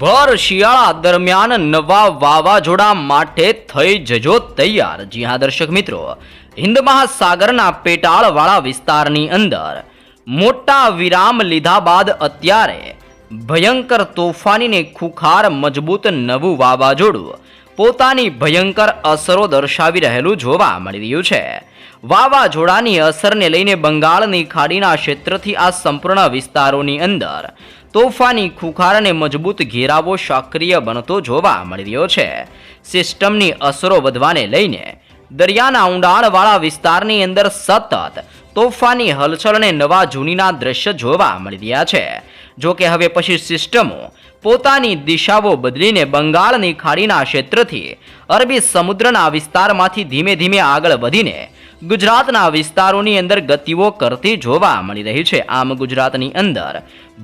ભર શિયાળા દરમિયાન નવા વાવાઝોડા માટે થઈ જજો તૈયાર. જી હા, દર્શક મિત્રો. હિન્દ મહાસાગરના પેટાળવાળા વિસ્તારની અંદર મોટા વિરામ લીધા બાદ અત્યારે ભયંકર તોફાનીને ખુખાર મજબૂત નવું વાવાઝોડું પોતાની ભયંકર અસરો દર્શાવી રહેલું જોવા મળી રહ્યું છે. વાવાઝોડાની અસરને લઈને બંગાળની ખાડીના ક્ષેત્રથી આ સંપૂર્ણ વિસ્તારોની અંદર તોફાની ખુખાર અને મજબૂત ઘેરાવો સક્રિય બનતો જોવા મળી રહ્યો છે. સિસ્ટમની અસરો વધવાને લઈને દરિયાના ઊંડાણવાળા વિસ્તારની અંદર સતત તોફાની હલચલ અને નવા જૂનીના દ્રશ્ય જોવા મળી રહ્યા છે. જો કે હવે પછી સિસ્ટમો પોતાની દિશાઓ બદલીને બંગાળની ખાડીના ક્ષેત્રથી અરબી સમુદ્રના વિસ્તારમાંથી ધીમે ધીમે આગળ વધીને ગુજરાતના વિસ્તારોની અંદર ગતિઓ કરતી જોવા મળી રહી છે. આમ ગુજરાતની અંદર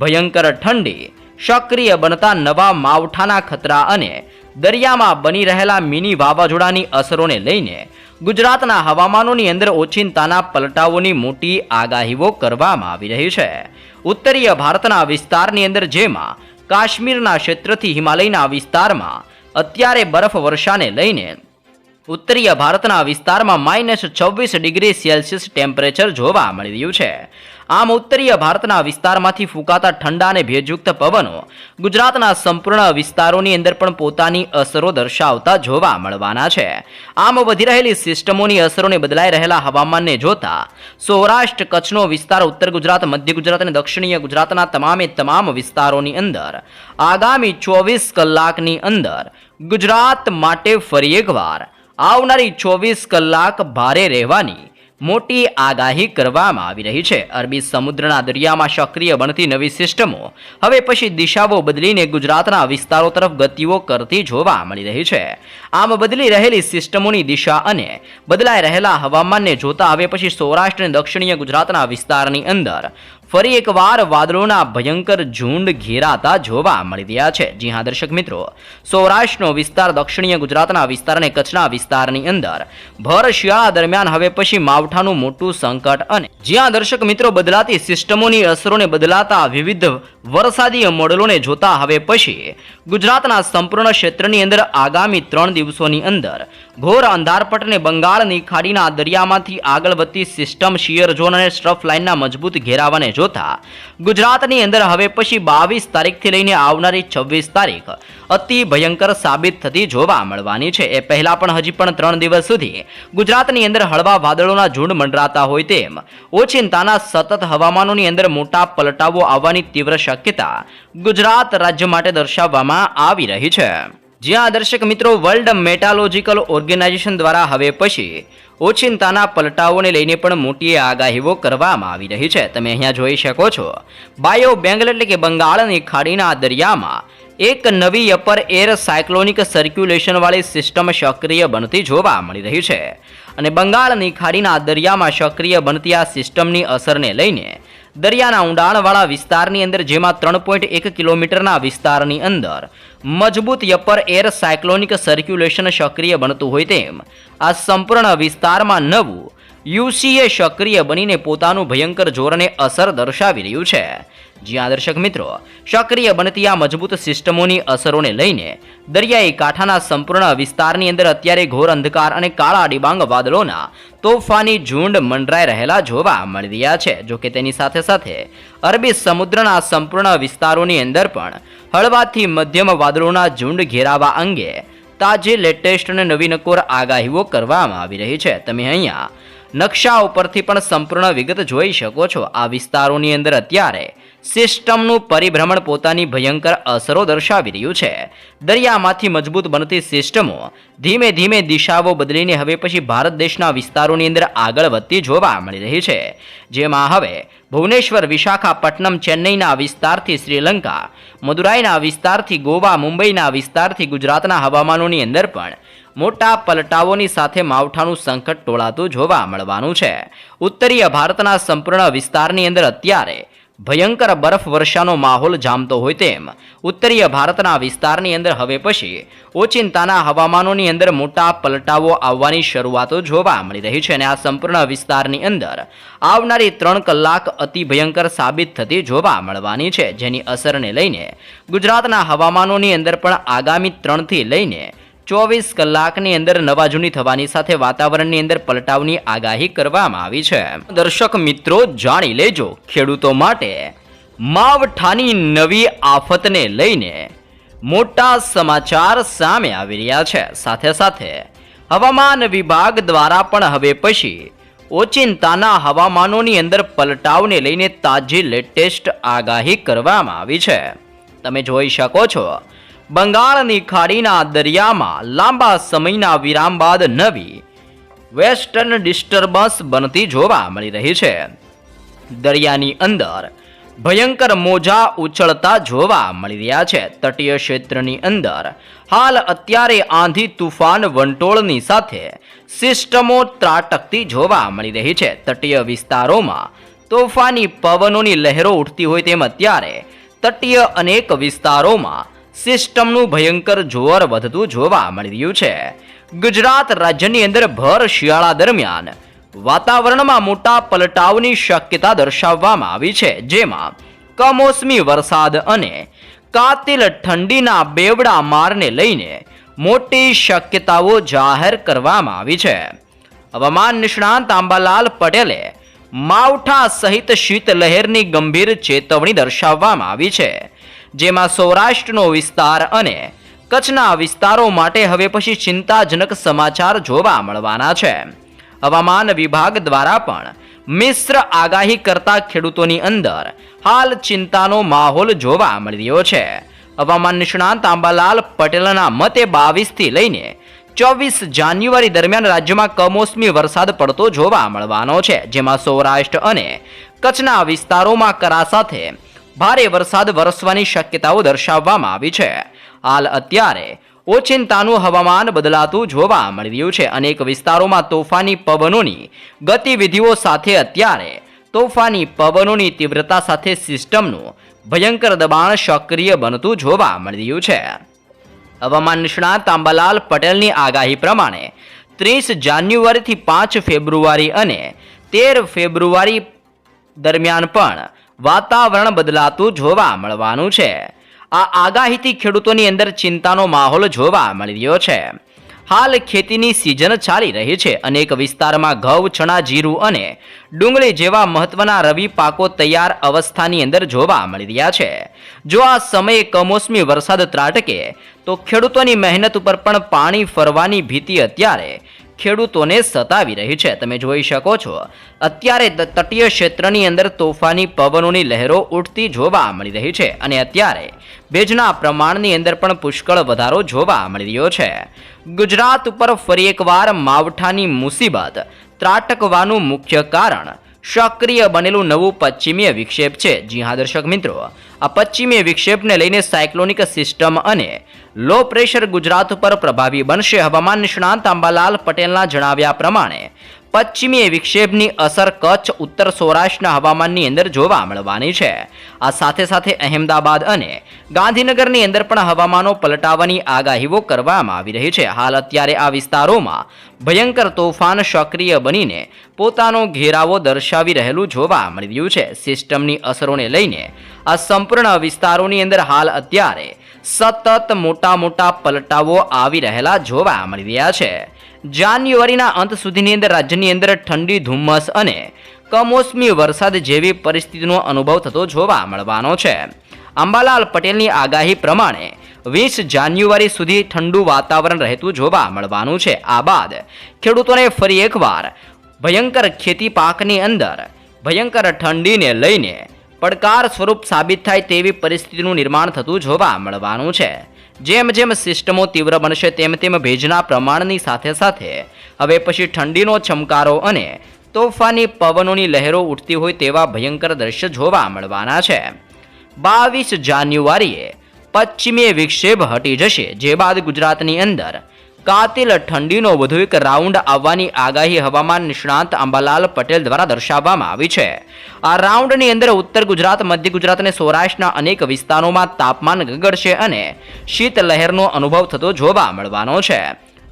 ભયંકર ઠંડી સક્રિય બનતા નવા માવઠાના ખતરા અને દરિયામાં બની રહેલા મિની વાવાઝોડાની અસરોને લઈને ગુજરાતના હવામાનોની અંદર ઓચિંતાના પલટાઓની મોટી આગાહીઓ કરવામાં આવી રહી છે. ઉત્તરીય ભારતના વિસ્તારની અંદર જેમાં કાશ્મીરના ક્ષેત્રથી હિમાલયના વિસ્તારમાં અત્યારે બરફ વર્ષાને લઈને ઉત્તરીય ભારતના વિસ્તારમાં માઇનસ છવ્વીસ ડિગ્રી સેલ્સિયસ ટેમ્પરેચર જોવા મળી રહ્યું છે. આમ ઉત્તરીય ભારતના વિસ્તારમાંથી ફૂંકાતા ઠંડા અને ભેજયુક્ત પવનો ગુજરાતના સંપૂર્ણ વિસ્તારોની અંદર પણ પોતાની અસરો દર્શાવતા જોવા મળવાના છે. આમ વધી રહેલી સિસ્ટમોની અસરોને બદલાઈ રહેલા હવામાનને જોતા સૌરાષ્ટ્ર કચ્છનો વિસ્તાર, ઉત્તર ગુજરાત, મધ્ય ગુજરાત અને દક્ષિણીય ગુજરાતના તમામે તમામ વિસ્તારોની અંદર આગામી ચોવીસ કલાકની અંદર ગુજરાત માટે ફરી એકવાર આવનારી ચોવીસ કલાક ભારે રહેવાની મોટી આગાહી કરવામાં આવી રહી છે. અરબી સમુદ્રના દરિયામાં સક્રિય બનતી નવી સિસ્ટમો હવે પછી દિશાઓ બદલીને ગુજરાતના વિસ્તારો તરફ ગતિઓ કરતી જોવા મળી રહી છે. આમ બદલી રહેલી સિસ્ટમોની દિશા અને બદલાઈ રહેલા હવામાનને જોતા હવે પછી સૌરાષ્ટ્ર અને દક્ષિણીય ગુજરાતના વિસ્તારની અંદર ફરી એકવાર વાદળોના ભયંકર ઝુંડ ઘેરાતા જોવા મળી રહ્યા છે. જી હા, દર્શક મિત્રો, સૌરાષ્ટ્રનો વિસ્તાર દક્ષિણીય ગુજરાતના વિસ્તાર અને કચ્છના વિસ્તારની અંદર ભર શિયાળા દરમિયાન હવે પછી માવઠાનું મોટું સંકટ અને જ્યાં દર્શક મિત્રો બદલાતી સિસ્ટમોની અસરોને બદલાતા વિવિધ વરસાદી મોડલોને જોતા હવે પછી ગુજરાતના સંપૂર્ણ ક્ષેત્રની અંદર આગામી ત્રણ દિવસોની અંદર ઘોર અંધારપટને બંગાળની ખાડીના દરિયામાંથી આગળ વધતી સિસ્ટમ શિયર ઝોન અને સ્ટ્રફ લાઇનના મજબૂત ઘેરાવાને જોતા ગુજરાતની અંદર હવે પછી બાવીસ તારીખથી લઈને આવનારી છવ્વીસ તારીખ અતિ ભયંકર સાબિત થતી જોવા મળવાની છે. એ પહેલા પણ હજી પણ ત્રણ દિવસ સુધી ગુજરાતની અંદર હળવા વાદળોના ઝુંડ મંડરાતા હોય તેમ. ઓચિંતાના સતત હવામાનોની અંદર મોટા પલટાવો આવવાની તીવ્ર શક્યતા ગુજરાત રાજ્ય માટે દર્શાવવામાં આવી રહી છે. જ્યાં દર્શક મિત્રો, વર્લ્ડ મેટાલોજીકલ ઓર્ગેનાઇઝેશન દ્વારા હવે પછી ઓચિંતાના પલટાઓને લઈને પણ મોટી આગાહીઓ કરવામાં આવી રહી છે. તમે અહીંયા જોઈ શકો છો. બાયો બેંગલ એટલે કે બંગાળની ખાડીના દરિયામાં એક નવી અપર એર સાયક્લોનિક સર્ક્યુલેશનવાળી સિસ્ટમ સક્રિય બનતી જોવા મળી રહી છે. અને બંગાળની ખાડીના દરિયામાં સક્રિય બનતી આ સિસ્ટમની અસરને લઈને દરિયાના ઊંડાણવાળા વિસ્તારની અંદર, જેમાં ત્રણ પોઈન્ટ એક કિલોમીટરના વિસ્તારની અંદર મજબૂત યપર એર સાયક્લોનિક સર્ક્યુલેશન સક્રિય બનતું હોય તેમ, આ સંપૂર્ણ વિસ્તારમાં નવું યુસીએ સક્રિય બનીને પોતાનું ભયંકર જોરને અસર દર્શાવી રહ્યું છે. જ્યાં દર્શક મિત્રો, સક્રિય બનતી આ મજબૂત સિસ્ટમોની અસરોને લઈને દરિયાઈ કાંઠાના સંપૂર્ણ વિસ્તારની અંદર અત્યારે ઘોર અંધકાર અને કાળા ડિબાંગ વાદળોના તોફાની ઝુંડ મંડરાઈ રહેલા જોવા મળી રહ્યા છે. જોકે તેની સાથે સાથે અરબી સમુદ્રના સંપૂર્ણ વિસ્તારોની અંદર પણ હળવાથી મધ્યમ વાદળોના ઝુંડ ઘેરાવા અંગે તાજી લેટેસ્ટ અને નવીનકોર આગાહીઓ કરવામાં આવી રહી છે. તમે અહીંયા નકશા ઉપરથી પણ સંપૂર્ણ વિગત જોઈ શકો છો. આ વિસ્તારોની અંદર અત્યારે સિસ્ટમનું પરિભ્રમણ પોતાની ભયંકર અસરો દર્શાવી રહ્યું છે. દરિયામાંથી મજબૂત બનતી સિસ્ટમો ધીમે ધીમે દિશાઓ બદલીને હવે પછી ભારત દેશના વિસ્તારોની અંદર આગળ વધતી જોવા મળી રહી છે. જેમાં હવે ભુવનેશ્વર, વિશાખાપટ્ટનમ, ચેન્નઈના વિસ્તારથી શ્રીલંકા, મદુરાઈના વિસ્તારથી ગોવા, મુંબઈના વિસ્તારથી ગુજરાતના હવામાનોની અંદર પણ મોટા પલટાઓની સાથે માવઠાનું સંકટ ટોળાતું જોવા મળવાનું છે. ઉત્તરીય ભારતના સંપૂર્ણ વિસ્તારની અંદર અત્યારે ભયંકર બરફ વર્ષાનો માહોલ જામતો હોય તેમ, ઉત્તરીય ભારતના વિસ્તારની અંદર હવે પછી ઓચિંતાના હવામાનોની અંદર મોટા પલટાવો આવવાની શરૂઆતો જોવા મળી રહી છે અને આ સંપૂર્ણ વિસ્તારની અંદર આવનારી ત્રણ કલાક અતિ ભયંકર સાબિત થતી જોવા મળવાની છે, જેની અસરને લઈને ગુજરાતના હવામાનોની અંદર પણ આગામી ત્રણથી લઈને ચોવીસ કલાકની અંદર નવા જૂની થવાની સાથે વાતાવરણની અંદર પલટાવની આગાહી કરવામાં આવી છે. દર્શક મિત્રો, જાણી લેજો ખેડૂતો માટે માવઠાની નવી આફતને લઈને મોટા સમાચાર સામે આવી રહ્યા છે. સાથે સાથે હવામાન વિભાગ દ્વારા પણ હવે પછી ઓચિંતાના હવામાનોની અંદર પલટાવને લઈને તાજી લેટેસ્ટ આગાહી કરવામાં આવી છે. તમે જોઈ શકો છો બંગાળની ખાડીના દરિયામાં લાંબા સમયના વિરામ બાદ નવી વેસ્ટર્ન ડિસ્ટર્બન્સ બનતી જોવા મળી રહી છે. દરિયાની અંદર ભયંકર મોજા ઉછળતા જોવા મળી રહ્યા છે. તટીય ક્ષેત્રની અંદર હાલ અત્યારે આંધી તુફાન વંટોળની સાથે સિસ્ટમો ત્રાટકતી જોવા મળી રહી છે. તટીય વિસ્તારોમાં તોફાની પવનોની લહેરો ઉઠતી હોય તેમ અત્યારે તટીય અનેક વિસ્તારોમાં સિસ્ટમનું ભયંકર જોર વધતું જોવા મળી રહ્યું છે. ગુજરાત રાજ્યની અંદર ભર શિયાળા દરમિયાન વાતાવરણમાં મોટા પલટાવની શક્યતા દર્શાવવામાં આવી છે, જેમાં કમોસમી વરસાદ અને કાતિલ ઠંડીના બેવડા મારને લઈને મોટી શક્યતાઓ જાહેર કરવામાં આવી છે. હવામાન નિષ્ણાંત આંબાલાલ પટેલે માવઠા સહિત શીતલહેરની ગંભીર ચેતવણી દર્શાવવામાં આવી છે. જેમાં સૌરાષ્ટ્રનો વિસ્તાર અને કચ્છના વિસ્તારો માટે હવે પછી ચિંતાજનક સમાચાર જોવા મળવાના છે. હવામાન વિભાગ દ્વારા પણ મિશ્ર આગાહી કરતા ખેડૂતોની અંદર હાલ ચિંતાનો માહોલ જોવા મળી રહ્યો છે. હવામાન નિષ્ણાંત આંબાલાલ પટેલના મતે બાવીસથી લઈને ચોવીસ જાન્યુઆરી દરમિયાન રાજ્યમાં કમોસમી વરસાદ પડતો જોવા મળવાનો છે. જેમાં સૌરાષ્ટ્ર અને કચ્છના વિસ્તારોમાં કરા સાથે ભારે વરસાદ વરસવાની શક્યતાઓ દર્શાવવામાં આવી છે. હાલ અત્યારે ઓચિંતાનું હવામાન બદલાતું જોવા મળી રહ્યું છે. અનેક વિસ્તારોમાં તોફાની પવનોની ગતિવિધિઓ સાથે અત્યારે તોફાની પવનોની તીવ્રતા સાથે સિસ્ટમનું ભયંકર દબાણ સક્રિય બનતું જોવા મળી રહ્યું છે. હવામાન નિષ્ણાત આંબાલાલ પટેલની આગાહી પ્રમાણે ત્રીસ જાન્યુઆરીથી પાંચ ફેબ્રુઆરી અને તેર ફેબ્રુઆરી દરમિયાન પણ વાતાવરણ બદલાતું જોવા મળવાનું છે. આ આગાહીથી ખેડૂતોની અંદર ચિંતાનો માહોલ જોવા મળી રહ્યો છે. હાલ ખેતીની સિઝન ચાલી રહી છે. અનેક વિસ્તારમાં ઘઉં, ચણા, જીરું અને ડુંગળી જેવા મહત્વના રવિ પાકો તૈયાર અવસ્થાની અંદર જોવા મળી રહ્યા છે. જો આ સમયે કમોસમી વરસાદ ત્રાટકે, તો ખેડૂતોની મહેનત ઉપર પણ પાણી ફરવાની ભીતિ અત્યારે ખેડૂતોને સતાવી રહી છે. તમે જોઈ શકો છો. અત્યારે તટીય ક્ષેત્રની અંદર તોફાની પવનોની લહેરો ઉઠતી જોવા મળી રહી છે અને અત્યારે ભેજના પ્રમાણની અંદર પણ પુષ્કળ વધારો જોવા મળી રહ્યો છે. ગુજરાત ઉપર ફરી એકવાર માવઠાની મુસીબત. ત્રાટકવાનું મુખ્ય કારણ સક્રિય બનેલું નવું પશ્ચિમીય વિક્ષેપ છે. જી હા, દર્શક મિત્રો. આ પશ્ચિમીય વિક્ષેપને લઈને સાયક્લોનિક સિસ્ટમ અને લો પ્રેશર ગુજરાત ઉપર પ્રભાવી બનશે હવામાન નિષ્ણાંત આંબાલાલ પટેલના જણાવ્યા પ્રમાણે. પશ્ચિમી વિક્ષેપની અસર કચ્છ, ઉત્તર સૌરાષ્ટ્રના હવામાનની અંદર જોવા મળવાની છે. આ સાથે સાથે અહેમદાબાદ અને ગાંધીનગરની અંદર પણ હવામાનો પલટાવાની આગાહીઓ કરવામાં આવી રહી છે. હાલ અત્યારે આ વિસ્તારોમાં ભયંકર તોફાન સક્રિય બનીને પોતાનો ઘેરાવો દર્શાવી રહેલું જોવા મળી રહ્યું છે. સિસ્ટમની અસરોને લઈને આ સંપૂર્ણ વિસ્તારોની અંદર હાલ અત્યારે સતત મોટા મોટા પલટાવો આવી રહેલા જોવા મળી રહ્યા છે. જાન્યુઆરીના અંત સુધીની અંદર રાજ્યની અંદર ઠંડી, ધુમ્મસ અને કમોસમી વરસાદ જેવી પરિસ્થિતિનો અનુભવ થતો જોવા મળવાનો છે. અંબાલાલ પટેલની આગાહી પ્રમાણે વીસ જાન્યુઆરી સુધી ઠંડુ વાતાવરણ રહેતું જોવા મળવાનું છે. આ બાદ ખેડૂતોને ફરી એકવાર ભયંકર ખેતી પાકની અંદર ભયંકર ઠંડીને લઈને પડકાર સ્વરૂપ સાબિત થાય તેવી પરિસ્થિતિનું નિર્માણ થતું જોવા મળવાનું છે. જેમ જેમ સિસ્ટમો તીવ્ર બનશે તેમ તેમ ભેજના પ્રમાણની સાથે સાથે હવે પછી ઠંડીનો ચમકારો અને તોફાની પવનોની લહેરો ઉઠતી હોય તેવા ભયંકર દ્રશ્ય જોવા મળવાના છે. બાવીસ જાન્યુઆરીએ પશ્ચિમીય વિક્ષેપ હટી જશે, જે બાદ ગુજરાતની અંદર કાતિલ ઠંડીનો વધુ એક રાઉન્ડ આવવાની આગાહી હવામાન નિષ્ણાંત અંબાલાલ પટેલ દ્વારા દર્શાવવામાં આવી છે. આ રાઉન્ડની અંદર ઉત્તર ગુજરાત, મધ્ય ગુજરાત અને સૌરાષ્ટ્રના અનેક વિસ્તારોમાં તાપમાન ગગડશે અને શીતલહેરનો અનુભવ થતો જોવા મળવાનો છે.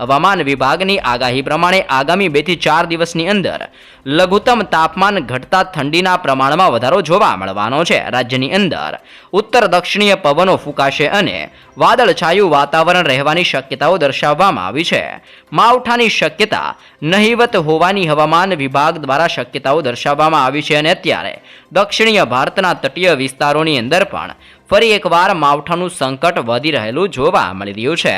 હવામાન વિભાગની આગાહી પ્રમાણે આગામી બેથી ચાર દિવસની અંદર લઘુત્તમ તાપમાન ઘટતા ઠંડીના પ્રમાણમાં વધારો જોવા મળવાનો છે. રાજ્યની અંદર ઉત્તર દક્ષિણીય પવનો ફૂંકાશે અને વાદળછાયું વાતાવરણ રહેવાની શક્યતાઓ દર્શાવવામાં આવી છે. માવઠાની શક્યતા નહિવત હોવાની હવામાન વિભાગ દ્વારા શક્યતાઓ દર્શાવવામાં આવી છે અને અત્યારે દક્ષિણીય ભારતના તટીય વિસ્તારોની અંદર પણ ફરી એકવાર માવઠાનું સંકટ વધી રહેલું જોવા મળી રહ્યું છે.